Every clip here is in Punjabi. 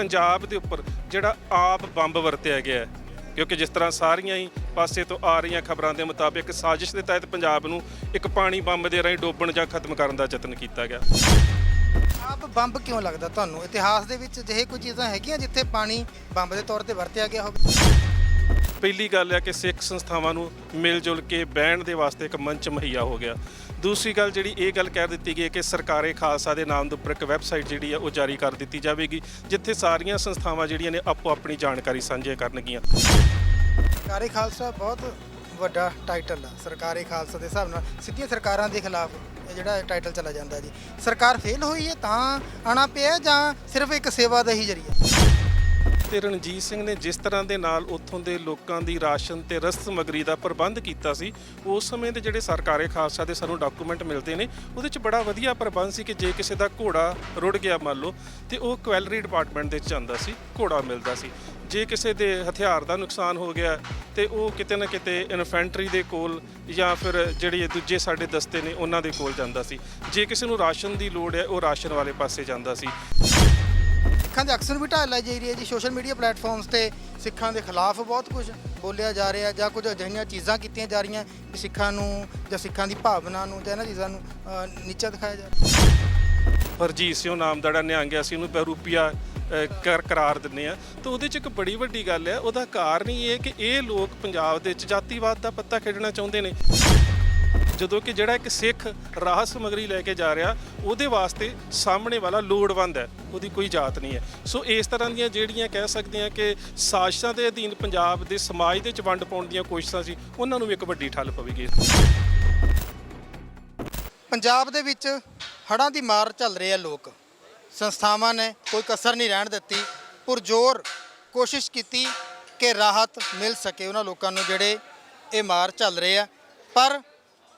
ਪੰਜਾਬ ਦੇ ਉੱਪਰ ਜਿਹੜਾ ਆਪ ਬੰਬ ਵਰਤਿਆ ਗਿਆ ਹੈ। ਕਿਉਂਕਿ ਜਿਸ ਤਰ੍ਹਾਂ ਸਾਰੀਆਂ ਹੀ ਪਾਸੇ ਤੋਂ ਆ ਰਹੀਆਂ ਖਬਰਾਂ ਦੇ ਮੁਤਾਬਿਕ ਸਾਜ਼ਿਸ਼ ਦੇ ਤਹਿਤ ਪੰਜਾਬ ਨੂੰ ਇੱਕ ਪਾਣੀ ਬੰਬ ਦੇ ਰਾਹੀਂ ਡੋਬਣ ਜਾਂ ਖਤਮ ਕਰਨ ਦਾ ਯਤਨ ਕੀਤਾ ਗਿਆ। ਆਪ ਬੰਬ ਕਿਉਂ ਲੱਗਦਾ ਤੁਹਾਨੂੰ? ਇਤਿਹਾਸ ਦੇ ਵਿੱਚ ਅਜਿਹੇ ਕੋਈ ਚੀਜ਼ਾਂ ਹੈਗੀਆਂ ਜਿੱਥੇ ਪਾਣੀ ਬੰਬ ਦੇ ਤੌਰ ਤੇ ਵਰਤਿਆ ਗਿਆ ਹੋਵੇ? ਪਹਿਲੀ ਗੱਲ ਹੈ ਕਿ ਸਿੱਖ ਸੰਸਥਾਵਾਂ ਨੂੰ ਮਿਲ ਜੁਲ ਕੇ ਬਹਿਣ ਦੇ ਵਾਸਤੇ ਇੱਕ ਮੰਚ ਮੁਹੱਈਆ ਹੋ ਗਿਆ। ਦੂਸਰੀ ਗੱਲ ਜਿਹੜੀ ਇਹ ਗੱਲ ਕਹਿ ਦਿੱਤੀ ਗਈ ਹੈ ਕਿ ਸਰਕਾਰੇ ਖਾਲਸਾ ਦੇ ਨਾਮ ਦੇ ਉੱਪਰ ਇੱਕ ਵੈਬਸਾਈਟ ਜਿਹੜੀ ਹੈ ਉਹ ਜਾਰੀ ਕਰ ਦਿੱਤੀ ਜਾਵੇਗੀ, ਜਿੱਥੇ ਸਾਰੀਆਂ ਸੰਸਥਾਵਾਂ ਜਿਹੜੀਆਂ ਨੇ ਆਪੋ ਆਪਣੀ ਜਾਣਕਾਰੀ ਸਾਂਝੀ ਕਰਨਗੀਆਂ। ਸਰਕਾਰੀ ਖਾਲਸਾ ਬਹੁਤ ਵੱਡਾ ਟਾਈਟਲ ਆ, ਸਰਕਾਰੀ ਖਾਲਸਾ ਦੇ ਹਿਸਾਬ ਨਾਲ, ਸਿੱਧੀਆਂ ਸਰਕਾਰਾਂ ਦੇ ਖਿਲਾਫ ਇਹ ਜਿਹੜਾ ਟਾਈਟਲ ਚਲਾ ਜਾਂਦਾ ਜੀ। ਸਰਕਾਰ ਫੇਲ ਹੋਈ ਹੈ ਤਾਂ ਆਣਾ ਪਿਆ ਜਾਂ ਸਿਰਫ ਇੱਕ ਸੇਵਾ ਦਾ ਹੀ ਜਰੀਆ? ਤੇ ਰਣਜੀਤ ਸਿੰਘ ਨੇ ਜਿਸ ਤਰ੍ਹਾਂ ਦੇ ਨਾਲ ਉੱਥੋਂ ਦੇ ਲੋਕਾਂ ਦੀ ਰਾਸ਼ਨ ਤੇ ਰਸਦ ਸਮੱਗਰੀ ਦਾ ਪ੍ਰਬੰਧ ਕੀਤਾ ਸੀ, ਉਸ ਸਮੇਂ ਦੇ ਜਿਹੜੇ ਸਰਕਾਰੇ ਖਾਲਸਾ ਦੇ ਸਾਨੂੰ ਡਾਕੂਮੈਂਟ ਮਿਲਦੇ ਨੇ, ਉਹਦੇ ਚ ਬੜਾ ਵਧੀਆ ਪ੍ਰਬੰਧ ਸੀ ਕਿ ਜੇ ਕਿਸੇ ਦਾ ਘੋੜਾ ਰੁੜ ਗਿਆ ਮੰਨ ਲਓ, ਤੇ ਉਹ ਕੁਐਲਰੀ ਡਿਪਾਰਟਮੈਂਟ ਦੇ ਚ ਜਾਂਦਾ ਸੀ, ਘੋੜਾ ਮਿਲਦਾ ਸੀ। ਜੇ ਕਿਸੇ ਦੇ ਹਥਿਆਰ ਦਾ ਨੁਕਸਾਨ ਹੋ ਗਿਆ, ਤੇ ਉਹ ਕਿਤੇ ਨਾ ਕਿਤੇ ਇਨਫੈਂਟਰੀ ਦੇ ਕੋਲ ਜਾਂ ਫਿਰ ਜਿਹੜੇ ਦੂਜੇ ਸਾਡੇ ਦਸਤੇ ਨੇ, ਉਹਨਾਂ ਦੇ ਕੋਲ ਜਾਂਦਾ ਸੀ। ਜੇ ਕਿਸੇ ਨੂੰ ਰਾਸ਼ਨ ਦੀ ਲੋੜ ਹੈ, ਉਹ ਰਾਸ਼ਨ ਵਾਲੇ ਪਾਸੇ ਜਾਂਦਾ ਸੀ। ਸਿੱਖਾਂ ਦੇ ਅਕਸਰ ਵੀ ਢਾਲ ਲਾਈ ਜਾ ਰਹੀ ਹੈ ਜੀ ਸੋਸ਼ਲ ਮੀਡੀਆ ਪਲੇਟਫਾਰਮਸ ਤੇ ਸਿੱਖਾਂ ਦੇ ਖਿਲਾਫ ਬਹੁਤ ਕੁਝ ਬੋਲਿਆ ਜਾ ਰਿਹਾ ਜਾਂ ਕੁਝ ਅਜਿਹੀਆਂ ਚੀਜ਼ਾਂ ਕੀਤੀਆਂ ਜਾ ਰਹੀਆਂ ਕਿ ਸਿੱਖਾਂ ਨੂੰ ਜਾਂ ਸਿੱਖਾਂ ਦੀ ਭਾਵਨਾ ਨੂੰ ਜਾਂ ਇਹਨਾਂ ਚੀਜ਼ਾਂ ਨੂੰ ਨੀਚਾ ਦਿਖਾਇਆ ਜਾ ਰਿਹਾ ਹਰਜੀਤ ਸਿੰਘ ਨਾਮ ਦਾ ਜਿਹੜਾ ਨਿਹੰਗ ਹੈ, ਅਸੀਂ ਉਹਨੂੰ ਬਰੂਪੀਆ ਕਰ, ਕਰਾਰ ਦਿੰਨੇ ਆ ਤਾਂ ਉਹਦੇ ਚ ਇੱਕ ਬੜੀ ਵੱਡੀ ਗੱਲ ਹੈ, ਉਹਦਾ ਕਾਰਨ ਹੀ ਇਹ ਕਿ ਇਹ ਲੋਕ ਪੰਜਾਬ ਦੇ ਵਿੱਚ ਜਾਤੀਵਾਦ ਦਾ ਪੱਤਾ ਖੇਡਣਾ ਚਾਹੁੰਦੇ ਨੇ। ਜਦੋਂ ਕਿ ਜਿਹੜਾ ਇੱਕ ਸਿੱਖ ਰਾਹਤ ਸਮਗਰੀ ਲੈ ਕੇ ਜਾ ਰਿਹਾ, ਉਹਦੇ ਵਾਸਤੇ ਸਾਹਮਣੇ ਵਾਲਾ ਲੋੜਵੰਦ ਹੈ, ਉਹਦੀ ਕੋਈ ਜਾਤ ਨਹੀਂ ਹੈ। ਸੋ ਇਸ ਤਰ੍ਹਾਂ ਦੀਆਂ ਜਿਹੜੀਆਂ ਕਹਿ ਸਕਦੇ ਆ ਕਿ ਸਾਜ਼ਿਸ਼ਾਂ ਦੇ ਅਧੀਨ ਪੰਜਾਬ ਦੇ ਸਮਾਜ ਦੇ ਚ ਵੰਡ ਪਾਉਣ ਦੀਆਂ ਕੋਸ਼ਿਸ਼ਾਂ ਸੀ, ਉਹਨਾਂ ਨੂੰ ਵੀ ਇੱਕ ਵੱਡੀ ਠੱਲ ਪਵੇਗੀ। ਪੰਜਾਬ ਦੇ ਵਿੱਚ ਹੜ੍ਹਾਂ ਦੀ ਮਾਰ ਝੱਲ ਰਹੇ ਆ ਲੋਕ। ਸੰਸਥਾਵਾਂ ਨੇ ਕੋਈ ਕਸਰ ਨਹੀਂ ਰਹਿਣ ਦਿੱਤੀ। ਪੁਰਜ਼ੋਰ ਕੋਸ਼ਿਸ਼ ਕੀਤੀ ਕਿ ਰਾਹਤ ਮਿਲ ਸਕੇ ਉਹਨਾਂ ਲੋਕਾਂ ਨੂੰ ਜਿਹੜੇ ਇਹ ਮਾਰ ਝੱਲ ਰਹੇ ਆ। ਪਰ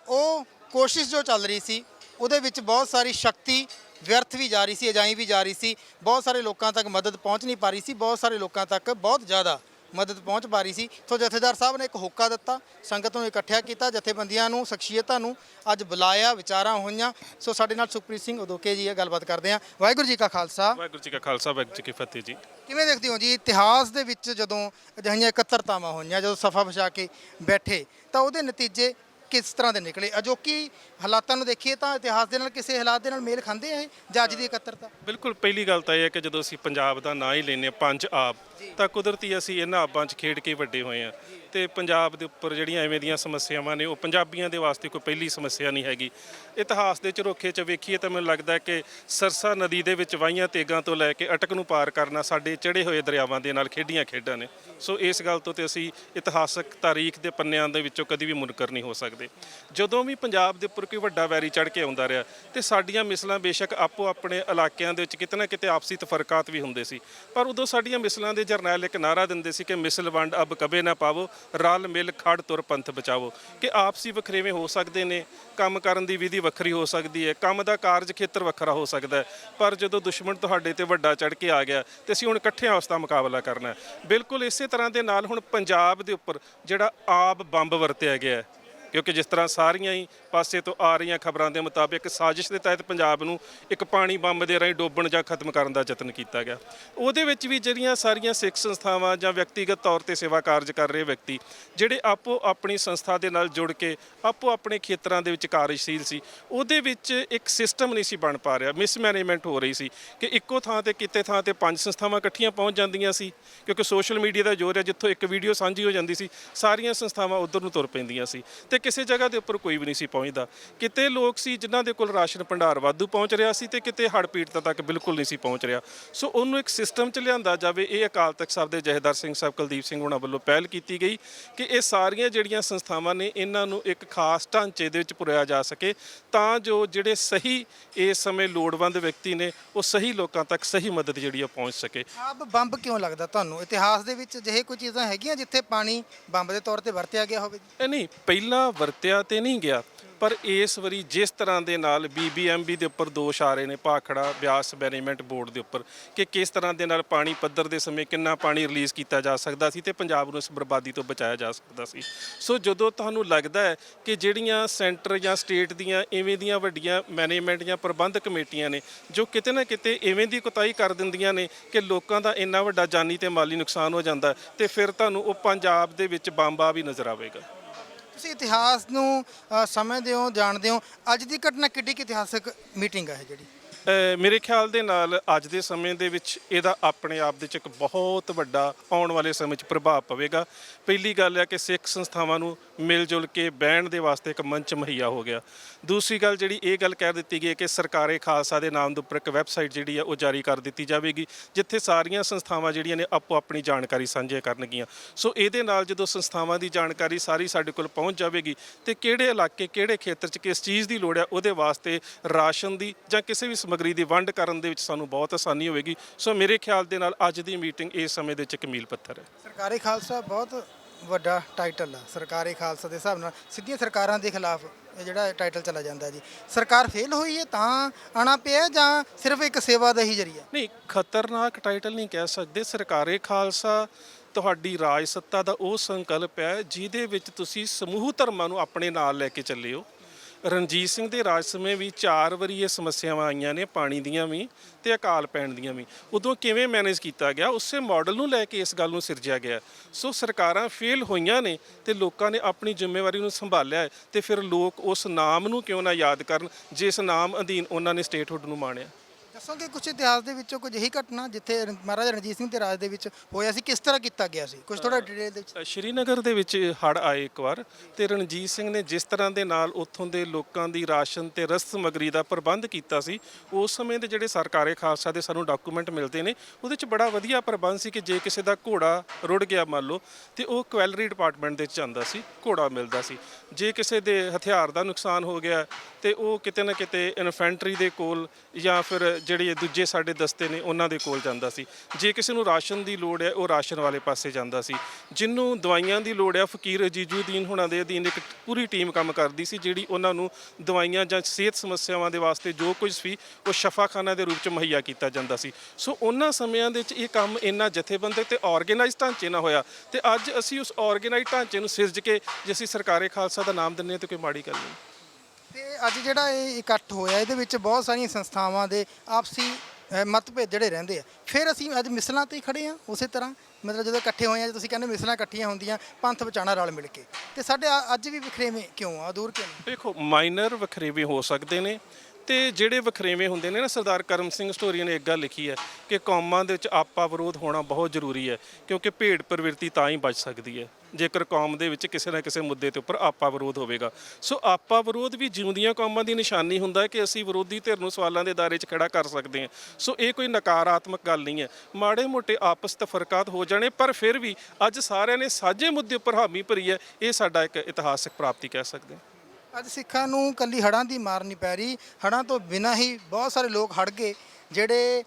ਉਹ ਕੋਸ਼ਿਸ਼ ਜੋ ਚੱਲ ਰਹੀ ਸੀ ਉਹਦੇ ਵਿੱਚ ਬਹੁਤ ਸਾਰੀ ਸ਼ਕਤੀ ਵਿਅਰਥ ਵੀ ਜਾ ਰਹੀ ਸੀ ਅਜਾਈ ਵੀ ਜਾ ਰਹੀ ਸੀ ਬਹੁਤ ਸਾਰੇ ਲੋਕਾਂ ਤੱਕ ਮਦਦ ਪਹੁੰਚ ਨਹੀਂ ਪਾ ਰਹੀ ਸੀ ਬਹੁਤ ਸਾਰੇ ਲੋਕਾਂ ਤੱਕ ਬਹੁਤ ਜ਼ਿਆਦਾ ਮਦਦ ਪਹੁੰਚ ਪਾ ਰਹੀ ਸੀ। ਸੋ ਜਥੇਦਾਰ ਸਾਹਿਬ ਨੇ ਇੱਕ ਹੋਕਾ ਦਿੱਤਾ ਸੰਗਤ ਨੂੰ ਇਕੱਠਿਆ ਕੀਤਾ ਜਥੇਬੰਦੀਆਂ ਨੂੰ ਸ਼ਖਸੀਅਤਾਂ ਨੂੰ ਅੱਜ ਬੁਲਾਇਆ ਵਿਚਾਰਾਂ ਹੋਈਆਂ। ਸੋ ਸਾਡੇ ਨਾਲ ਸੁਖਪ੍ਰੀਤ ਸਿੰਘ ਉਦੋਕੇ ਜੀ ਇਹ ਗੱਲਬਾਤ ਕਰਦੇ ਹਾਂ। ਵਾਹਿਗੁਰੂ ਜੀ ਕਾ ਖਾਲਸਾ। ਵਾਹਿਗੁਰੂ ਜੀ ਕਾ ਖਾਲਸਾ ਵਾਹਿਗੁਰੂ ਜੀ ਕੀ ਫਤਿਹ ਜੀ। ਕਿਵੇਂ ਦੇਖਦੇ ਹੋ ਜੀ ਇਤਿਹਾਸ ਦੇ ਵਿੱਚ ਜਦੋਂ ਅਜਿਹੀਆਂ ਇਕੱਤਰਤਾਵਾਂ ਹੋਈਆਂ ਜਦੋਂ ਸਫਾ ਵਿਛਾ ਕੇ ਬੈਠੇ ਤਾਂ ਉਹਦੇ ਨਤੀਜੇ ਕਿਸ ਤਰ੍ਹਾਂ ਦੇ ਨਿਕਲੇ? ਅਜੋਕੀ ਹਾਲਾਤਾਂ ਨੂੰ ਦੇਖੀਏ ਤਾਂ ਇਤਿਹਾਸ ਦੇ ਨਾਲ ਕਿਸੇ ਹਾਲਾਤ ਦੇ ਨਾਲ ਮੇਲ ਖਾਂਦੇ ਆ ਜਾਂ ਅੱਜ ਦੀ ਇਕੱਤਰਤਾ? ਬਿਲਕੁਲ ਪਹਿਲੀ ਗੱਲ ਤਾਂ ਇਹ ਹੈ ਕਿ ਜਦੋਂ ਅਸੀਂ ਪੰਜਾਬ ਦਾ ਨਾਂ ਹੀ ਲੈਨੇ ਪੰਜ ਆਬ ਤਾਂ ਕੁਦਰਤੀ ਅਸੀਂ ਇਹਨਾਂ ਆਬਾਂ 'ਚ ਖੇਡ ਕੇ ਵੱਡੇ ਹੋਏ ਆ ਤੇ ਪੰਜਾਬ ਦੇ ਉੱਪਰ ਜਿਹੜੀਆਂ ਐਵੇਂ ਦੀਆਂ ਸਮੱਸਿਆਵਾਂ ਨੇ, ਉਹ ਪੰਜਾਬੀਆਂ ਦੇ ਵਾਸਤੇ ਕੋਈ ਪਹਿਲੀ ਸਮੱਸਿਆ ਨਹੀਂ ਹੈਗੀ। ਇਤਿਹਾਸ ਦੇ ਝਰੋਖੇ 'ਚ ਵੇਖੀਏ ਤਾਂ ਮੈਨੂੰ ਲੱਗਦਾ ਕਿ ਸਰਸਾ ਨਦੀ ਦੇ ਵਿੱਚ ਵਾਹੀਆਂ ਤੇਗਾਂ ਤੋਂ ਲੈ ਕੇ ਅਟਕ ਨੂੰ ਪਾਰ ਕਰਨਾ ਸਾਡੇ ਚੜੇ ਹੋਏ ਦਰਿਆਵਾਂ ਦੇ ਨਾਲ ਖੇਡੀਆਂ ਖੇਡਾਂ ਨੇ। ਸੋ ਇਸ ਗੱਲ ਤੋਂ ਤੇ ਅਸੀਂ ਇਤਿਹਾਸਕ ਤਾਰੀਖ ਦੇ ਪੰਨਿਆਂ ਦੇ ਵਿੱਚੋਂ ਕਦੀ ਵੀ ਮੁਨਕਰ ਨਹੀਂ ਹੋ ਸਕਦੇ। ਜਦੋਂ ਵੀ ਪੰਜਾਬ ਦੇ ਉੱਪਰ ਕੋਈ ਵੱਡਾ ਵੈਰੀ ਚੜ ਕੇ ਆਉਂਦਾ ਰਿਹਾ ਤੇ ਸਾਡੀਆਂ ਮਿਸਲਾਂ ਬੇਸ਼ੱਕ ਆਪੋ ਆਪਣੇ ਇਲਾਕਿਆਂ ਦੇ ਵਿੱਚ ਕਿਤੇ ਨਾ ਕਿਤੇ ਆਪਸੀ ਤਫਰਕਾਤ ਵੀ ਹੁੰਦੇ ਸੀ। ਪਰ ਉਦੋਂ ਸਾਡੀਆਂ ਮਿਸਲਾਂ ਦੇ ਜਰਨੈਲ ਇੱਕ ਨਾਰਾ ਦਿੰਦੇ ਸੀ ਕਿ ਮਿਸਲ ਵੰਡ ਅਬ ਕਬੇ ਨਾ ਪਾਵੋ ਰਲ ਮਿਲ ਖੜ ਤੁਰ ਪੰਥ ਬਚਾਓ ਕਿ ਆਪਸੀ ਵਖਰੇਵੇਂ ਹੋ ਸਕਦੇ ਨੇ, ਕੰਮ ਕਰਨ ਦੀ ਵਿਧੀ ਵੱਖਰੀ ਹੋ ਸਕਦੀ ਹੈ, ਕੰਮ ਦਾ ਕਾਰਜ ਖੇਤਰ ਵੱਖਰਾ ਹੋ ਸਕਦਾ ਹੈ। ਪਰ ਜਦੋਂ ਦੁਸ਼ਮਣ ਤੁਹਾਡੇ ਤੇ ਵੱਡਾ ਚੜ ਕੇ ਆ ਗਿਆ, ਤੇ ਅਸੀਂ ਹੁਣ ਇਕੱਠਿਆਂ ਉਸ ਦਾ ਮੁਕਾਬਲਾ ਕਰਨਾ ਬਿਲਕੁਲ ਇਸੇ ਤਰ੍ਹਾਂ ਦੇ ਨਾਲ ਹੁਣ ਪੰਜਾਬ ਦੇ ਉੱਪਰ ਜਿਹੜਾ ਆਪ ਬੰਬ ਵਰਤਿਆ ਗਿਆ ਕਿਉਂਕਿ ਜਿਸ ਤਰ੍ਹਾਂ ਸਾਰੀਆਂ ਹੀ ਪਾਸੇ ਤੋਂ ਆ ਰਹੀਆਂ ਖਬਰਾਂ ਦੇ ਮੁਤਾਬਿਕ ਸਾਜ਼ਿਸ਼ ਦੇ ਤਹਿਤ ਪੰਜਾਬ ਨੂੰ ਇੱਕ ਪਾਣੀ ਬੰਬ ਦੇ ਰਾਹੀਂ ਡੋਬਣ ਜਾਂ ਖਤਮ ਕਰਨ ਦਾ ਯਤਨ ਕੀਤਾ ਗਿਆ। ਉਹਦੇ ਵਿੱਚ ਵੀ ਜਿਹੜੀਆਂ ਸਾਰੀਆਂ ਸਿੱਖ ਸੰਸਥਾਵਾਂ ਜਾਂ ਵਿਅਕਤੀਗਤ ਤੌਰ ਤੇ ਸੇਵਾ ਕਾਰਜ ਕਰ ਰਹੇ ਵਿਅਕਤੀ, ਜਿਹੜੇ ਆਪੋ ਆਪਣੀ ਸੰਸਥਾ ਦੇ ਨਾਲ ਜੁੜ ਕੇ ਆਪੋ ਆਪਣੇ ਖੇਤਰਾਂ ਦੇ ਵਿੱਚ ਕਾਰਜਸ਼ੀਲ ਸੀ, ਉਹਦੇ ਵਿੱਚ ਇੱਕ ਸਿਸਟਮ ਨਹੀਂ ਸੀ ਬਣ ਪਾ ਰਿਹਾ। ਮਿਸਮੈਨੇਜਮੈਂਟ ਹੋ ਰਹੀ ਸੀ ਕਿ ਇੱਕੋ ਥਾਂ ਤੇ ਕਿਤੇ ਥਾਂ ਤੇ ਪੰਜ ਸੰਸਥਾਵਾਂ ਇਕੱਠੀਆਂ ਪਹੁੰਚ ਜਾਂਦੀਆਂ ਸੀ, ਕਿਉਂਕਿ ਸੋਸ਼ਲ ਮੀਡੀਆ ਦਾ ਜ਼ੋਰ ਹੈ ਜਿੱਥੋਂ ਇੱਕ ਵੀਡੀਓ ਸਾਂਝੀ ਹੋ ਜਾਂਦੀ ਸੀ, ਸਾਰੀਆਂ ਸੰਸਥਾਵਾਂ ਉਧਰ ਨੂੰ ਤੁਰ ਪੈਂਦੀਆਂ ਸੀ। ਤੇ ਕਿਸੇ ਜਗ੍ਹਾ ਦੇ ਉੱਪਰ ਕੋਈ ਵੀ ਨਹੀਂ ਸੀ ਪਹੁੰਚਦਾ। ਕਿਤੇ ਲੋਕ ਸੀ ਜਿਨ੍ਹਾਂ ਦੇ ਕੋਲ ਰਾਸ਼ਨ ਭੰਡਾਰ ਵਾਧੂ ਪਹੁੰਚ ਰਿਹਾ ਸੀ ਤੇ ਕਿਤੇ ਹੜ੍ਹ ਪੀੜਤਾਂ ਤੱਕ ਬਿਲਕੁਲ ਨਹੀਂ ਸੀ ਪਹੁੰਚ ਰਿਹਾ। ਸੋ ਉਹਨੂੰ ਇੱਕ ਸਿਸਟਮ 'ਚ ਲਿਆਂਦਾ ਜਾਵੇ ਇਹ ਅਕਾਲ ਤਖਤ ਸਾਹਿਬ ਦੇ ਜਹੇਦਾਰ ਸਿੰਘ ਸਾਹਿਬ ਕੁਲਦੀਪ ਸਿੰਘ ਹੋਣਾ ਵੱਲੋਂ ਪਹਿਲ ਕੀਤੀ ਗਈ ਕਿ ਇਹ ਸਾਰੀਆਂ ਜਿਹੜੀਆਂ ਸੰਸਥਾਵਾਂ ਨੇ ਇਹਨਾਂ ਨੂੰ ਇੱਕ ਖਾਸ ਢਾਂਚੇ ਦੇ ਵਿੱਚ ਪੁਰਿਆ ਜਾ ਸਕੇ ਤਾਂ ਜੋ ਜਿਹੜੇ ਸਹੀ ਇਸ ਸਮੇਂ ਲੋੜਵੰਦ ਵਿਅਕਤੀ ਨੇ ਉਹ ਸਹੀ ਲੋਕਾਂ ਤੱਕ ਸਹੀ ਮਦਦ ਜਿਹੜੀ ਆ ਪਹੁੰਚ ਸਕੇ। ਆਪ ਬੰਬ ਕਿਉਂ ਲੱਗਦਾ ਤੁਹਾਨੂੰ? ਇਤਿਹਾਸ ਦੇ ਵਿੱਚ ਅਜਿਹੇ ਕੋਈ ਚੀਜ਼ਾਂ ਹੈਗੀਆਂ ਜਿੱਥੇ ਪਾਣੀ ਬੰਬ ਦੇ ਤੌਰ ਤੇ ਵਰਤਿਆ ਗਿਆ ਹੋਵੇ ਇਹ ਨਹੀਂ ਪਹਿਲਾਂ ਵਰਤਿਆ ਤੇ ਨਹੀਂ ਗਿਆ। ਪਰ ਇਸ ਵਾਰੀ ਜਿਸ ਤਰ੍ਹਾਂ ਦੇ ਨਾਲ ਬੀਬੀਐਮਬੀ ਦੇ ਉੱਪਰ ਦੋਸ਼ ਆ ਰਹੇ ਨੇ ਭਾਖੜਾ ਬਿਆਸ ਮੈਨੇਜਮੈਂਟ ਬੋਰਡ ਦੇ ਉੱਪਰ ਕਿ ਕਿਸ ਤਰ੍ਹਾਂ ਦੇ ਨਾਲ ਪਾਣੀ ਪੱਧਰ ਦੇ ਸਮੇਂ ਕਿੰਨਾ ਪਾਣੀ ਰਿਲੀਜ਼ ਕੀਤਾ ਜਾ ਸਕਦਾ ਸੀ ਤੇ ਪੰਜਾਬ ਨੂੰ ਇਸ ਬਰਬਾਦੀ ਤੋਂ ਬਚਾਇਆ ਜਾ ਸਕਦਾ ਸੀ। ਸੋ ਜਦੋਂ ਤੁਹਾਨੂੰ ਲੱਗਦਾ ਹੈ ਕਿ ਜਿਹੜੀਆਂ ਸੈਂਟਰ ਜਾਂ ਸਟੇਟ ਦੀਆਂ ਇਵੇਂ ਦੀਆਂ ਵੱਡੀਆਂ ਮੈਨੇਜਮੈਂਟ ਜਾਂ ਪ੍ਰਬੰਧ ਕਮੇਟੀਆਂ ਨੇ ਜੋ ਕਿਤੇ ਨਾ ਕਿਤੇ ਇਵੇਂ ਦੀ ਕੁਤਾਈ ਕਰ ਦਿੰਦੀਆਂ ਨੇ ਕਿ ਲੋਕਾਂ ਦਾ ਇੰਨਾ ਵੱਡਾ ਜਾਨੀ ਤੇ ਮਾਲੀ ਨੁਕਸਾਨ ਹੋ ਜਾਂਦਾ ਹੈ, ਤੇ ਫਿਰ ਤੁਹਾਨੂੰ ਉਹ ਪੰਜਾਬ ਦੇ ਵਿੱਚ ਬੰਬਾ ਵੀ ਨਜ਼ਰ ਆਵੇਗਾ। ਤੁਸੀਂ ਇਤਿਹਾਸ ਨੂੰ ਅ, ਸਮਝਦੇ ਹੋ ਜਾਣਦੇ ਹੋ ਅੱਜ ਦੀ ਘਟਨਾ ਕਿੱਡੀ ਕੁ ਇਤਿਹਾਸਕ ਮੀਟਿੰਗ ਹੈ ਜਿਹੜੀ? ਮੇਰੇ ਖਿਆਲ ਦੇ ਨਾਲ ਅੱਜ ਦੇ ਸਮੇਂ ਦੇ ਵਿੱਚ ਇਹਦਾ ਆਪਣੇ ਆਪ ਦੇ ਵਿੱਚ ਇੱਕ ਬਹੁਤ ਵੱਡਾ ਆਉਣ ਵਾਲੇ ਸਮੇਂ 'ਚ ਪ੍ਰਭਾਵ ਪਵੇਗਾ। ਪਹਿਲੀ ਗੱਲ ਹੈ ਕਿ ਸਿੱਖ ਸੰਸਥਾਵਾਂ ਨੂੰ ਮਿਲ ਜੁਲ ਕੇ ਬਹਿਣ ਦੇ ਵਾਸਤੇ ਇੱਕ ਮੰਚ ਮੁਹੱਈਆ ਹੋ ਗਿਆ। ਦੂਸਰੀ ਗੱਲ ਜਿਹੜੀ ਇਹ ਗੱਲ ਕਹਿ ਦਿੱਤੀ ਗਈ ਹੈ ਕਿ ਸਰਕਾਰੇ ਖਾਲਸਾ ਦੇ ਨਾਮ ਦੇ ਉੱਪਰ ਇੱਕ ਵੈਬਸਾਈਟ ਜਿਹੜੀ ਆ ਉਹ ਜਾਰੀ ਕਰ ਦਿੱਤੀ ਜਾਵੇਗੀ, ਜਿੱਥੇ ਸਾਰੀਆਂ ਸੰਸਥਾਵਾਂ ਜਿਹੜੀਆਂ ਨੇ ਆਪੋ ਆਪਣੀ ਜਾਣਕਾਰੀ ਸਾਂਝੇ ਕਰਨਗੀਆਂ। ਸੋ ਇਹਦੇ ਨਾਲ ਜਦੋਂ ਸੰਸਥਾਵਾਂ ਦੀ ਜਾਣਕਾਰੀ ਸਾਰੀ ਸਾਡੇ ਕੋਲ ਪਹੁੰਚ ਜਾਵੇਗੀ, ਤੇ ਕਿਹੜੇ ਇਲਾਕੇ, ਕਿਹੜੇ ਖੇਤਰ 'ਚ ਕਿਸ ਚੀਜ਼ ਦੀ ਲੋੜ ਹੈ, ਉਹਦੇ ਵਾਸਤੇ ਰਾਸ਼ਨ ਦੀ ਜਾਂ ਕਿਸੇ ਵੀ ਸਮੱਗਰੀ ਦੀ ਵੰਡ ਕਰਨ ਦੇ ਵਿੱਚ ਸਾਨੂੰ ਬਹੁਤ ਆਸਾਨੀ ਹੋਵੇਗੀ। ਸੋ ਮੇਰੇ ਖਿਆਲ ਦੇ ਨਾਲ ਅੱਜ ਦੀ ਮੀਟਿੰਗ ਇਸ ਸਮੇਂ ਦੇ ਵਿੱਚ ਇੱਕ ਮੀਲ ਪੱਥਰ ਹੈ। ਸਰਕਾਰੀ ਖਾਲਸਾ ਬਹੁਤ ਵੱਡਾ ਟਾਈਟਲ ਆ ਸਰਕਾਰੀ ਖਾਲਸਾ ਦੇ ਹਿਸਾਬ ਨਾਲ। ਸਿੱਧੀਆਂ ਸਰਕਾਰਾਂ ਦੇ ਖਿਲਾਫ ਇਹ ਜਿਹੜਾ ਟਾਈਟਲ ਚਲਾ ਜਾਂਦਾ ਜੀ। ਸਰਕਾਰ ਫੇਲ ਹੋਈ ਹੈ ਤਾਂ ਆਣਾ ਪਿਆ ਜਾਂ ਸਿਰਫ ਇੱਕ ਸੇਵਾ ਦਾ ਹੀ ਜਰੀਆ? ਨਹੀਂ ਖਤਰਨਾਕ ਟਾਈਟਲ ਨਹੀਂ ਕਹਿ ਸਕਦੇ। ਸਰਕਾਰੇ ਖਾਲਸਾ ਤੁਹਾਡੀ ਰਾਜ ਸੱਤਾ ਦਾ ਉਹ ਸੰਕਲਪ ਹੈ ਜਿਹਦੇ ਵਿੱਚ ਤੁਸੀਂ ਸਮੂਹ ਧਰਮਾਂ ਨੂੰ ਆਪਣੇ ਨਾਲ ਲੈ ਕੇ ਚੱਲੇ ਹੋ। ਰਣਜੀਤ ਸਿੰਘ ਦੇ ਰਾਜ ਸਮੇਂ ਵੀ ਚਾਰ ਵਾਰੀ ਇਹ ਸਮੱਸਿਆਵਾਂ ਆਈਆਂ ਨੇ, ਪਾਣੀ ਦੀਆਂ ਵੀ ਤੇ ਅਕਾਲ ਪੈਣ ਦੀਆਂ ਵੀ। ਉਦੋਂ ਕਿਵੇਂ ਮੈਨੇਜ ਕੀਤਾ ਗਿਆ? ਉਸੇ ਮਾਡਲ ਨੂੰ ਲੈ ਕੇ ਇਸ ਗੱਲ ਨੂੰ ਸਿਰਜਿਆ ਗਿਆ। ਸੋ ਸਰਕਾਰਾਂ ਫੇਲ ਹੋਈਆਂ ਨੇ ਤੇ ਲੋਕਾਂ ਨੇ ਆਪਣੀ ਜ਼ਿੰਮੇਵਾਰੀ ਨੂੰ ਸੰਭਾਲਿਆ ਹੈ ਤੇ ਫਿਰ ਲੋਕ ਉਸ ਨਾਮ ਨੂੰ ਕਿਉਂ ਨਾ ਯਾਦ ਕਰਨ, ਜਿਸ ਨਾਮ ਅਧੀਨ ਉਹਨਾਂ ਨੇ ਸਟੇਟਹੁੱਡ ਨੂੰ ਮਾਣਿਆ? ਦੱਸੋਗੇ ਕੁਝ ਇਤਿਹਾਸ ਦੇ ਵਿੱਚੋਂ ਕੁਝ ਇਹੀ ਘਟਨਾ ਜਿੱਥੇ ਰ- ਮਹਾਰਾਜਾ ਰਣਜੀਤ ਸਿੰਘ ਦੇ ਰਾਜ ਦੇ ਵਿੱਚ ਹੋਇਆ ਸੀ? ਕਿਸ ਤਰ੍ਹਾਂ ਕੀਤਾ ਗਿਆ ਸੀ? ਕੁਝ ਥੋੜਾ ਡਿਟੇਲ ਦੇ ਵਿੱਚ। ਸ਼੍ਰੀਨਗਰ ਦੇ ਵਿੱਚ ਹੜ ਆਏ ਇੱਕ ਵਾਰ ਤੇ ਰਣਜੀਤ ਸਿੰਘ ਨੇ ਜਿਸ ਤਰ੍ਹਾਂ ਦੇ ਨਾਲ ਉੱਥੋਂ ਦੇ ਲੋਕਾਂ ਦੀ ਰਾਸ਼ਨ ਤੇ ਰਸ ਸਮੱਗਰੀ ਦਾ ਪ੍ਰਬੰਧ ਕੀਤਾ ਸੀ, ਉਸ ਸਮੇਂ ਦੇ ਜਿਹੜੇ ਸਰਕਾਰੇ ਖਾਲਸਾ ਦੇ ਸਾਨੂੰ ਡਾਕੂਮੈਂਟ ਮਿਲਦੇ ਨੇ, ਉਹਦੇ ਵਿੱਚ ਬੜਾ ਵਧੀਆ ਪ੍ਰਬੰਧ ਸੀ ਕਿ ਜੇ ਕਿਸੇ ਦਾ ਘੋੜਾ ਰੁੜ ਗਿਆ ਮੰਨ ਲਓ ਤੇ ਉਹ ਕੁਐਲਰੀ ਡਿਪਾਰਟਮੈਂਟ ਦੇ ਵਿੱਚ ਜਾਂਦਾ ਸੀ, ਘੋੜਾ ਮਿਲਦਾ ਸੀ। ਜੇ ਕਿਸੇ ਦੇ ਹਥਿਆਰ ਦਾ ਨੁਕਸਾਨ ਹੋ ਗਿਆ ਤੇ ਉਹ ਕਿਤੇ ਨਾ ਕਿਤੇ ਇਨਫੈਂਟਰੀ ਦੇ ਕੋਲ ਜਾਂ ਫਿਰ ਜਿਹੜੇ ਦੂਜੇ ਸਾਡੇ ਦਸਤੇ ਨੇ, ਉਹਨਾਂ ਦੇ ਕੋਲ ਜਾਂਦਾ ਸੀ। ਜੇ ਕਿਸੇ ਨੂੰ ਰਾਸ਼ਨ ਦੀ ਲੋੜ ਹੈ, ਉਹ ਰਾਸ਼ਨ ਵਾਲੇ ਪਾਸੇ ਜਾਂਦਾ ਸੀ। ਜਿਹਨੂੰ ਦਵਾਈਆਂ ਦੀ ਲੋੜ ਹੈ, ਫਕੀਰ ਅਜੀਜੂਦੀਨ ਹੁਣਾਂ ਦੇ ਅਧੀਨ ਇੱਕ ਪੂਰੀ ਟੀਮ ਕੰਮ ਕਰਦੀ ਸੀ, ਜਿਹੜੀ ਉਹਨਾਂ ਨੂੰ ਦਵਾਈਆਂ ਜਾਂ ਸਿਹਤ ਸਮੱਸਿਆਵਾਂ ਦੇ ਵਾਸਤੇ ਜੋ ਕੁਝ ਵੀ ਉਹ ਸ਼ਫਾਖਾਨਾ ਦੇ ਰੂਪ ਚ ਮੁਹੱਈਆ ਕੀਤਾ ਜਾਂਦਾ ਸੀ। ਸੋ ਉਹਨਾਂ ਸਮਿਆਂ ਦੇ ਵਿੱਚ ਇਹ ਕੰਮ ਇੰਨਾ ਜਥੇਬੰਦਕ ਤੇ ਆਰਗੇਨਾਈਜ਼ ਢਾਂਚੇ ਨਾਲ ਹੋਇਆ ਤੇ ਅੱਜ ਅਸੀਂ ਉਸ ਆਰਗੇਨਾਈਜ਼ ਢਾਂਚੇ ਨੂੰ ਸਿਰਜ ਕੇ, ਜੇ ਅਸੀਂ ਸਰਕਾਰੇ ਖਾਲਸਾ ਦਾ ਨਾਮ ਦਿੰਨੇ ਹਾਂ, ਤੇ ਕੋਈ ਮਾੜੀ ਗੱਲ ਨਹੀਂ। ਤੇ ਅੱਜ ਜਿਹੜਾ ਇਹ ਇਕੱਠ ਹੋਇਆ ਇਹਦੇ ਵਿੱਚ ਬਹੁਤ ਸਾਰੀਆਂ ਸੰਸਥਾਵਾਂ ਦੇ ਆਪਸੀ ਅ, ਮਤਭੇਦ ਜਿਹੜੇ ਰਹਿੰਦੇ ਆ। ਫਿਰ ਅਸੀਂ ਅੱਜ ਮਿਸਲਾਂ ਤੇ ਹੀ ਖੜੇ ਆ ਉਸੇ ਤਰ੍ਹਾਂ। ਮਤਲਬ ਜਦੋਂ ਇਕੱਠੇ ਹੋਏ ਆ ਤੁਸੀਂ ਕਹਿੰਦੇ ਮਿਸਲਾਂ ਇਕੱਠੀਆਂ ਹੁੰਦੀਆਂ ਪੰਥ ਬਚਾਣਾ ਰਲ ਮਿਲ ਕੇ। ਤੇ ਸਾਡੇ ਅ- ਅੱਜ ਵੀ ਵਿਖਰੇਵੇਂ ਕਿਉਂ ਆ? ਦੂਰ ਕਿਉਂ ਨਹੀਂ? ਦੇਖੋ ਮਾਈਨਰ ਵਖਰੇਵੇ ਹੋ ਸਕਦੇ ਨੇ। ਤੇ ਜਿਹੜੇ ਵਖਰੇਵੇਂ ਹੁੰਦੇ ਨੇ ਨਾ ਸਰਦਾਰ ਕਰਮ ਸਿੰਘ ਸਟੋਰੀਆ ਨੇ ਇੱਕ ਗੱਲ ਲਿਖੀ ਹੈ ਕਿ ਕੌਮਾਂ ਦੇ ਵਿੱਚ ਆਪਾ ਵਿਰੋਧ ਹੋਣਾ ਬਹੁਤ ਜ਼ਰੂਰੀ ਹੈ, ਕਿਉਂਕਿ ਭੇਡ ਪ੍ਰਵਿਰਤੀ ਤਾਂ ਹੀ ਬਚ ਸਕਦੀ ਹੈ। ਜੇਕਰ ਕੌਮ ਦੇ ਵਿੱਚ ਕਿਸੇ ਨਾ ਕਿਸੇ ਮੁੱਦੇ ਤੇ ਉੱਪਰ ਆਪਾ ਵਿਰੋਧ ਹੋਵੇਗਾ। ਸੋ ਆਪਾ ਵਿਰੋਧ ਵੀ ਜਿਉਂਦੀਆਂ ਕੌਮਾਂ ਦੀ ਨਿਸ਼ਾਨੀ ਹੁੰਦਾ ਹੈ ਕਿ ਅਸੀਂ ਵਿਰੋਧੀ ਧਿਰ ਨੂੰ ਸਵਾਲਾਂ ਦੇ ਦਾਇਰੇ 'ਚ ਖੜਾ ਕਰ ਸਕਦੇ ਹਾਂ। ਸੋ ਇਹ ਕੋਈ ਨਕਾਰਾਤਮਕ ਗੱਲ ਨਹੀਂ ਹੈ। ਮਾੜੇ ਮੋਟੇ ਆਪਸ ਤਫਰਕਾਤ ਹੋ ਜਾਣੇ, ਪਰ ਫਿਰ ਵੀ ਅੱਜ ਸਾਰਿਆਂ ਨੇ ਸਾਂਝੇ ਮੁੱਦੇ ਉੱਪਰ ਹਾਮੀ ਭਰੀ ਹੈ, ਇਹ ਸਾਡਾ ਇੱਕ ਇਤਿਹਾਸਕ ਪ੍ਰਾਪਤੀ ਕਹਿ ਸਕਦੇ ਹਾਂ। ਅੱਜ ਸਿੱਖਾਂ ਨੂੰ ਕੱਲੀ ਹੜਾਂ ਦੀ ਮਾਰ ਨਹੀਂ ਪੈ ਰਹੀ। ਹੜਾਂ ਤੋਂ ਬਿਨਾਂ ਹੀ ਬਹੁਤ ਸਾਰੇ ਲੋਕ ਹੜ ਗਏ, ਜਿਹੜੇ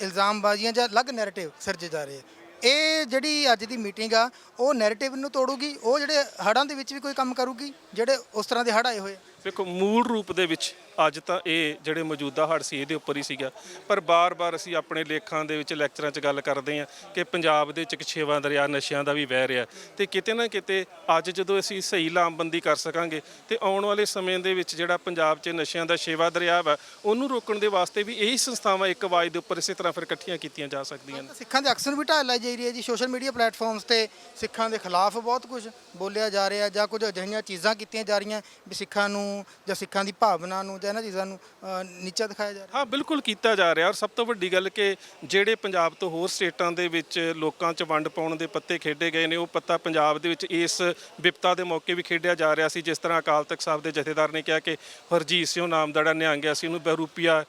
ਇਲਜ਼ਾਮਬਾਜ਼ੀਆਂ ਜਾਂ ਅਲੱਗ ਨੈਰੇਟਿਵ ਸਿਰਜੇ ਜਾ ਰਹੇ ਆ। ਇਹ ਜਿਹੜੀ ਅੱਜ ਦੀ ਮੀਟਿੰਗ ਆ, ਉਹ ਨੈਰੇਟਿਵ ਨੂੰ ਤੋੜੂਗੀ, ਉਹ ਜਿਹੜੇ ਹੜਾਂ ਦੇ ਵਿੱਚ ਵੀ ਕੋਈ ਕੰਮ ਕਰੂਗੀ, ਜਿਹੜੇ ਉਸ ਤਰ੍ਹਾਂ ਦੇ ਹੜ ਆਏ ਹੋਏ ਆ। ਵੇਖੋ, ਮੂਲ ਰੂਪ ਦੇ ਵਿੱਚ ਅੱਜ ਤਾਂ ਇਹ ਜਿਹੜੇ ਮੌਜੂਦਾ ਹੜ ਸੀ, ਇਹਦੇ ਉੱਪਰ ਹੀ ਸੀਗਾ। ਪਰ ਬਾਰ-ਬਾਰ ਅਸੀਂ ਆਪਣੇ ਲੇਖਾਂ ਦੇ ਵਿੱਚ, ਲੈਕਚਰਾਂ 'ਚ ਗੱਲ ਕਰਦੇ ਹਾਂ ਕਿ ਪੰਜਾਬ ਦੇ ਵਿੱਚ ਇੱਕ ਛੇਵਾਂ ਦਰਿਆ ਨਸ਼ਿਆਂ ਦਾ ਵੀ ਵਹਿ ਰਿਹਾ। ਤੇ ਕਿਤੇ ਨਾ ਕਿਤੇ ਅੱਜ ਜਦੋਂ ਅਸੀਂ ਸਹੀ ਲਾਮਬੰਦੀ ਕਰ ਸਕਾਂਗੇ ਤੇ ਆਉਣ ਵਾਲੇ ਸਮੇਂ ਦੇ ਵਿੱਚ ਜਿਹੜਾ ਪੰਜਾਬ 'ਚ ਨਸ਼ਿਆਂ ਦਾ ਛੇਵਾ ਦਰਿਆ ਵਾ, ਉਹਨੂੰ ਰੋਕਣ ਦੇ ਵਾਸਤੇ ਵੀ ਇਹੀ ਸੰਸਥਾਵਾਂ ਇੱਕ ਆਵਾਜ਼ ਦੇ ਉੱਪਰ ਇਸੇ ਤਰ੍ਹਾਂ ਫਿਰ ਇਕੱਠੀਆਂ ਕੀਤੀਆਂ ਜਾ ਸਕਦੀਆਂ ਨੇ। ਸਿੱਖਾਂ ਦੇ ਅਕਸਰ ਵੀ ਢਾਲ ਲਾਈ ਜਾ ਰਹੀ ਹੈ ਜੀ ਸੋਸ਼ਲ ਮੀਡੀਆ ਪਲੇਟਫਾਰਮਸ ਤੇ ਸਿੱਖਾਂ ਦੇ ਖਿਲਾਫ ਬਹੁਤ ਕੁਝ ਬੋਲਿਆ ਜਾ ਰਿਹਾ ਜਾਂ ਕੁਝ ਅਜਿਹੀਆਂ ਚੀਜ਼ਾਂ ਕੀਤੀਆਂ ਜਾ ਰਹੀਆਂ ਵੀ ਸਿੱਖਾਂ ਨੂੰ ਜਾਂ ਸਿੱਖਾਂ ਦੀ ਭਾਵਨਾ ਨੂੰ ਜਾਂ ਇਹਨਾਂ ਚੀਜ਼ਾਂ ਨੂੰ ਅ, ਨੀਚਾ ਦਿਖਾਇਆ ਜਾ ਰਿਹਾ? ਹਾਂ ਬਿਲਕੁਲ ਕੀਤਾ ਜਾ ਰਿਹਾ ਔਰ ਸਭ ਤੋਂ ਵੱਡੀ ਗੱਲ ਕਿ ਜਿਹੜੇ ਪੰਜਾਬ ਤੋਂ ਹੋਰ ਸਟੇਟਾਂ ਦੇ ਵਿੱਚ ਲੋਕਾਂ 'ਚ ਵੰਡ ਪਾਉਣ ਦੇ ਪੱਤੇ ਖੇਡੇ ਗਏ ਨੇ ਉਹ ਪੱਤਾ ਪੰਜਾਬ ਦੇ ਵਿੱਚ ਇਸ ਵਿਪਤਾ ਦੇ ਮੌਕੇ ਵੀ ਖੇਡਿਆ ਜਾ ਰਿਹਾ ਸੀ ਜਿਸ ਤਰ੍ਹਾਂ ਅਕਾਲ ਤਖਤ ਸਾਹਿਬ ਦੇ ਜਥੇਦਾਰ ਨੇ ਕਿਹਾ ਕਿ ਹਰਜੀਤ ਸਿੰਘ ਨਾਮ ਦਾ ਜਿਹੜਾ ਨਿਹੰਗ ਹੈ ਉਹਨੂੰ ਬਹਿਰੂਪੀਆ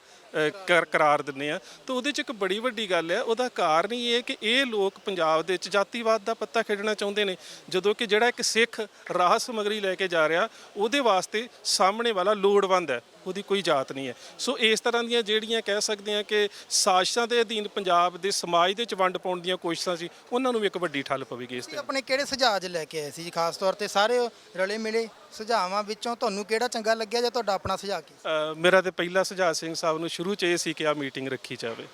ਕਰ, ਕਰਾਰ ਦਿੰਦੇ ਆ। ਤਾਂ ਉਹਦੇ 'ਚ ਇੱਕ ਬੜੀ ਵੱਡੀ ਗੱਲ ਹੈ ਉਹਦਾ ਕਾਰਨ ਹੀ ਇਹ ਕਿ ਇਹ ਲੋਕ ਪੰਜਾਬ ਦੇ ਵਿੱਚ ਜਾਤੀਵਾਦ ਦਾ ਪੱਤਾ ਖੇਡਣਾ ਚਾਹੁੰਦੇ ਨੇ। ਜਦੋਂ ਕਿ ਜਿਹੜਾ ਇੱਕ ਸਿੱਖ ਰਾਹ ਸਮਗਰੀ ਲੈ ਕੇ ਜਾ ਰਿਹਾ, ਉਹਦੇ ਵਾਸਤੇ ਸਾਹਮਣੇ ਵਾਲਾ ਲੋੜਵੰਦ ਹੈ। ਉਹਦੀ ਕੋਈ ਜਾਤ ਨਹੀਂ ਹੈ। ਸੋ ਇਸ ਤਰ੍ਹਾਂ ਦੀਆਂ ਜਿਹੜੀਆਂ ਕਹਿ ਸਕਦੇ ਆ ਕਿ ਸਾਜ਼ਿਸ਼ਾਂ ਦੇ ਅਧੀਨ ਪੰਜਾਬ ਦੇ ਸਮਾਜ ਦੇ ਚ ਵੰਡ ਪਾਉਣ ਦੀਆਂ ਕੋਸ਼ਿਸ਼ਾਂ ਸੀ ਉਹਨਾਂ ਨੂੰ ਵੀ ਇੱਕ ਵੱਡੀ ਠੱਲ ਪਵੇਗੀ ਇਸ ਤੇ। ਆਪਣੇ ਕਿਹੜੇ ਸੁਝਾਅ ਅੱਜ ਲੈ ਕੇ ਆਏ ਸੀ ਜੀ? ਖਾਸ ਤੌਰ ਤੇ ਸਾਰੇ ਰਲੇ ਮਿਲੇ ਸੁਝਾਵਾਂ ਵਿੱਚੋਂ ਤੁਹਾਨੂੰ ਕਿਹੜਾ ਚੰਗਾ ਲੱਗਿਆ ਜਾਂ ਤੁਹਾਡਾ ਆਪਣਾ ਸੁਝਾਅ ਕੀ ਮੇਰਾ ਤੇ ਪਹਿਲਾ ਸੁਝਾਅ ਸਿੰਘ ਸਾਹਿਬ ਨੂੰ ਸ਼ੁਰੂ 'ਚ ਇਹ ਸੀ ਕਿ ਆ ਮੀਟਿੰਗ ਰੱਖੀ ਜਾਵੇ।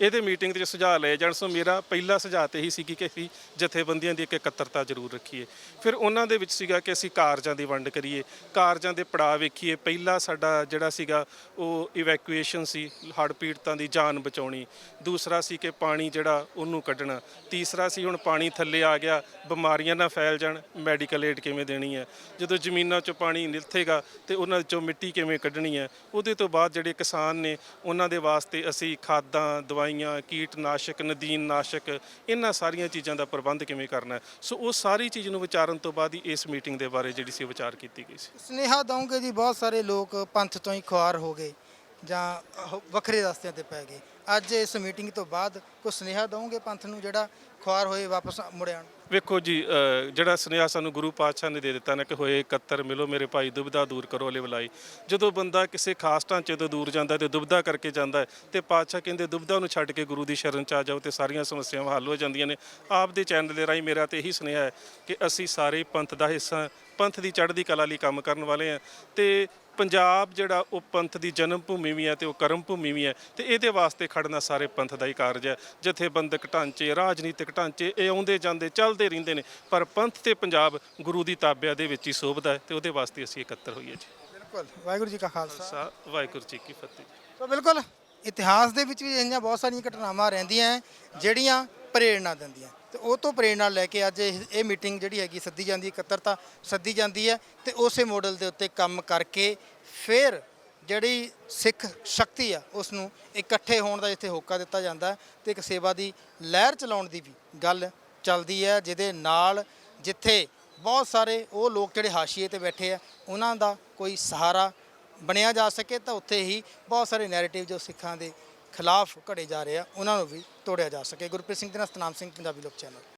ਇਹਦੇ ਮੀਟਿੰਗ ਦੇ ਵਿੱਚ ਸੁਝਾਅ ਲਏ ਜਾਣ। ਸੋ ਮੇਰਾ ਪਹਿਲਾ ਸੁਝਾਅ ਤੇ ਇਹੀ ਸੀ ਕਿ ਅਸੀਂ ਜਥੇਬੰਦੀਆਂ ਦੀ ਇੱਕ ਇਕੱਤਰਤਾ ਜ਼ਰੂਰ ਰੱਖੀਏ। ਫਿਰ ਉਹਨਾਂ ਦੇ ਵਿੱਚ ਸੀਗਾ ਕਿ ਅਸੀਂ ਕਾਰਜਾਂ ਦੀ ਵੰਡ ਕਰੀਏ। ਕਾਰਜਾਂ ਦੇ ਪੜਾਅ ਵੇਖੀਏ। ਪਹਿਲਾ ਸਾਡਾ ਜਿਹੜਾ ਸੀਗਾ ਉਹ ਇਵੈਕੂਏਸ਼ਨ ਸੀ, ਹੜ੍ਹ ਪੀੜਤਾਂ ਦੀ ਜਾਨ ਬਚਾਉਣੀ। ਦੂਸਰਾ ਸੀ ਕਿ ਪਾਣੀ ਜਿਹੜਾ ਉਹਨੂੰ ਕੱਢਣਾ। ਤੀਸਰਾ ਸੀ ਹੁਣ ਪਾਣੀ ਥੱਲੇ ਆ ਗਿਆ, ਬਿਮਾਰੀਆਂ ਨਾ ਫੈਲ ਜਾਣ ਮੈਡੀਕਲ ਏਡ ਕਿਵੇਂ ਦੇਣੀ ਹੈ? ਜਦੋਂ ਜ਼ਮੀਨਾਂ 'ਚੋਂ ਪਾਣੀ ਨਿਲਥੇਗਾ ਤੇ ਉਹਨਾਂ 'ਚੋਂ ਮਿੱਟੀ ਕਿਵੇਂ ਕੱਢਣੀ ਹੈ? ਉਹਦੇ ਤੋਂ ਬਾਅਦ ਜਿਹੜੇ ਕਿਸਾਨ ਨੇ, ਉਹਨਾਂ ਦੇ ਵਾਸਤੇ ਅਸੀਂ ਖਾਦਾਂ, ਦਵਾਈਆਂ ਕੀਟਨਾਸ਼ਕ, ਨਦੀਨਨਾਸ਼ਕ, ਇਹਨਾਂ ਸਾਰੀਆਂ ਚੀਜ਼ਾਂ ਦਾ ਪ੍ਰਬੰਧ ਕਿਵੇਂ ਕਰਨਾ ਹੈ? ਸੋ ਉਹ ਸਾਰੀ ਚੀਜ਼ ਨੂੰ ਵਿਚਾਰਨ ਤੋਂ ਬਾਅਦ ਹੀ ਇਸ ਮੀਟਿੰਗ ਦੇ ਬਾਰੇ ਜਿਹੜੀ ਸੀ ਵਿਚਾਰ ਕੀਤੀ ਗਈ ਸੀ। ਸੁਨੇਹਾ ਦਊਂਗੇ ਜੀ, ਬਹੁਤ ਸਾਰੇ ਲੋਕ ਪੰਥ ਤੋਂ ਹੀ ਖੁਆਰ ਹੋ ਗਏ। ਜਾਂ ਉਹ ਵੱਖਰੇ ਰਸਤਿਆਂ ਤੇ ਪੈ ਗਏ। ਅੱਜ ਇਸ ਮੀਟਿੰਗ ਤੋਂ ਬਾਅਦ ਕੋਈ ਸੁਨੇਹਾ ਦਊਂਗੇ ਪੰਥ ਨੂੰ ਜਿਹੜਾ ਖੁਆਰ ਹੋਏ ਵਾਪਸ ਮੁੜ ਆਉਣ ਵੇਖੋ ਜੀ ਅ, ਜਿਹੜਾ ਸੁਨੇਹਾ ਸਾਨੂੰ ਗੁਰੂ ਪਾਤਸ਼ਾਹ ਨੇ ਦੇ ਦਿੱਤਾ ਨਾ ਕਿ ਹੋਏ ਇਕੱਤਰ ਮਿਲੋ ਮੇਰੇ ਭਾਈ ਦੁਬਿਧਾ ਦੂਰ ਕਰੋ ਲੈ ਜਦੋਂ ਬੰਦਾ ਕਿਸੇ ਖਾਸ ਢਾਂਚੇ ਤੋਂ ਦੂਰ ਜਾਂਦਾ ਤੇ ਦੁਬਿਧਾ ਕਰਕੇ ਜਾਂਦਾ ਹੈ ਤੇ ਪਾਤਸ਼ਾਹ ਕਹਿੰਦੇ ਦੁਬਿਧਾ ਨੂੰ ਛੱਡ ਕੇ ਗੁਰੂ ਦੀ ਸ਼ਰਨ ਚ ਆ ਜਾਓ ਤੇ ਸਾਰੀਆਂ ਸਮੱਸਿਆਵਾਂ ਹੱਲ ਹੋ ਜਾਂਦੀਆਂ ਨੇ। ਆਪ ਦੇ ਚੈਨਲ ਦੇ ਰਾਹੀਂ ਮੇਰਾ ਤੇ ਇਹੀ ਸੁਨੇਹਾ ਹੈ ਕਿ ਅਸੀਂ ਸਾਰੇ ਪੰਥ ਦਾ ਹਿੱਸਾ ਪੰਥ ਦੀ ਚੜ੍ਹਦੀ ਕਲਾ ਲਈ ਕੰਮ ਕਰਨ ਵਾਲੇ ਆ ਤੇ ਪੰਜਾਬ ਜਿਹੜਾ ਉਹ ਪੰਥ ਦੀ ਜਨਮ ਭੂਮੀ ਵੀ ਹੈ ਤੇ ਉਹ ਕਰਮ ਭੂਮੀ ਵੀ ਹੈ ਤੇ ਇਹਦੇ ਵਾਸਤੇ ਖੜਨਾ ਸਾਰੇ ਪੰਥ ਦਾ ਹੀ ਕਾਰਜ ਹੈ। ਜਥੇਬੰਦਕ ਢਾਂਚੇ ਰਾਜਨੀਤਿਕ ਢਾਂਚੇ ਇਹ ਆਉਂਦੇ ਜਾਂਦੇ ਚੱਲਦੇ ਰਹਿੰਦੇ ਨੇ। ਪਰ ਪੰਥ ਤੇ ਪੰਜਾਬ ਗੁਰੂ ਦੀ ਤਾਬਿਆ ਦੇ ਵਿੱਚ ਹੀ ਸੋਭਦਾ ਹੈ ਤੇ ਉਹਦੇ ਵਾਸਤੇ ਅਸੀਂ ਇਕੱਤਰ ਹੋਈਏ ਜੀ। ਬਿਲਕੁਲ। ਵਾਹਿਗੁਰੂ ਜੀ ਕਾ ਖਾਲਸਾ। ਵਾਹਿਗੁਰੂ ਜੀ ਕੀ ਫਤਿਹ। ਸੋ ਬਿਲਕੁਲ ਇਤਿਹਾਸ ਦੇ ਵਿੱਚ ਵੀ ਅਜਿਹੀਆਂ ਬਹੁਤ ਸਾਰੀਆਂ ਘਟਨਾਵਾਂ ਰਹਿੰਦੀਆਂ ਜਿਹੜੀਆਂ ਪ੍ਰੇਰਣਾ ਦਿੰਦੀਆਂ। ਤੇ ਉਹ ਤੋਂ ਪ੍ਰੇਰਣਾ ਲੈ ਕੇ ਅੱਜ ਇਹ ਇਹ ਮੀਟਿੰਗ ਜਿਹੜੀ ਹੈਗੀ ਸੱਦੀ ਜਾਂਦੀ, ਇਕੱਤਰਤਾ ਸੱਦੀ ਜਾਂਦੀ ਹੈ ਤੇ ਉਸੇ ਮਾਡਲ ਦੇ ਉੱਤੇ ਕੰਮ ਕਰਕੇ ਫਿਰ ਜਿਹੜੀ ਸਿੱਖ ਸ਼ਕਤੀ ਆ ਉਸ ਨੂੰ ਇਕੱਠੇ ਹੋਣ ਦਾ ਜਿੱਥੇ ਹੋਕਾ ਦਿੱਤਾ ਜਾਂਦਾ ਹੈ ਤੇ ਇੱਕ ਸੇਵਾ ਦੀ ਲਹਿਰ ਚਲਾਉਣ ਦੀ ਵੀ ਗੱਲ ਚੱਲਦੀ ਹੈ, ਜਿਹਦੇ ਨਾਲ ਜਿੱਥੇ ਬਹੁਤ ਸਾਰੇ ਉਹ ਲੋਕ ਜਿਹੜੇ ਹਾਸ਼ੀਏ ਤੇ ਬੈਠੇ ਆ, ਉਹਨਾਂ ਦਾ ਕੋਈ ਸਹਾਰਾ ਬਣਿਆ ਜਾ ਸਕੇ ਤਾਂ ਉੱਥੇ ਹੀ ਬਹੁਤ ਸਾਰੇ ਨੈਰੇਟਿਵ ਜੋ ਸਿੱਖਾਂ ਦੇ ਖਿਲਾਫ ਘੜੇ ਜਾ ਰਹੇ ਆ, ਉਹਨਾਂ ਨੂੰ ਵੀ ਤੋੜਿਆ ਜਾ ਸਕੇ। ਗੁਰਪ੍ਰੀਤ ਸਿੰਘ ਦੇ ਨਾਲ ਸਤਨਾਮ ਸਿੰਘ, ਪੰਜਾਬੀ ਲੋਕ ਚੈਨਲ।